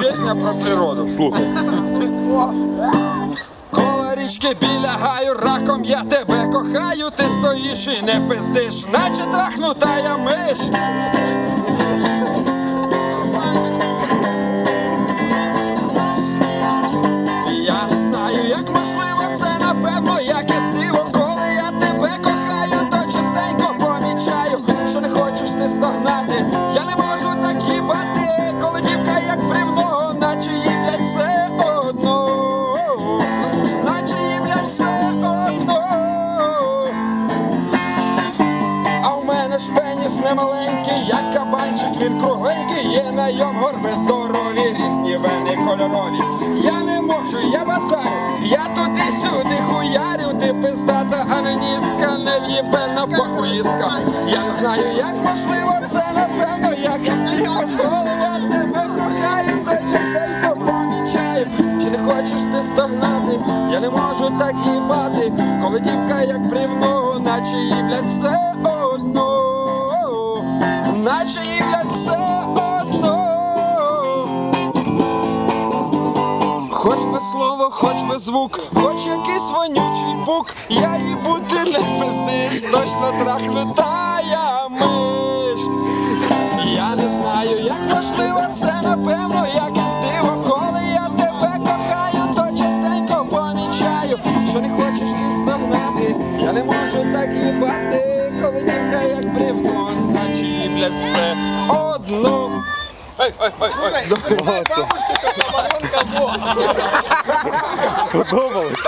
Пісня про природу. Слухай. Коло річки біля гаю, раком я тебе кохаю, ти стоїш і не пиздиш, наче трахнута я миш. Я не знаю, як можливо, це напевно якесь диво, Ж пеніс не маленький, як кабанчик, він кругленький, є на йом горби здорові, різні вени кольорові. Я не можу, я базарю, я туди-сюди хуярю, ти пиздата аноністка, не в'єбена похуїстка. Я не знаю, як можливо, це напевно, як тіпом, коли я тебе кохаю, то частенько помічаю. Чи не хочеш ти стогнати? Я не можу так їбати, коли дівка як брівно, наче їй блядь, все одно, наче їй блядь, все одно. Хоч би слово, хоч би звук, хоч якийсь вонючий бук, я їй бути не пиздиш, точно трахнута я миш. Я не знаю, як можливо, це напевно якесь диво, коли я тебе кохаю, то частенько помічаю, що не хочеш ти стогнати, я не можу так їбати, коли дівка як бревно, блядь, все одно. Ой, ой, ой, ой. Сподобалось.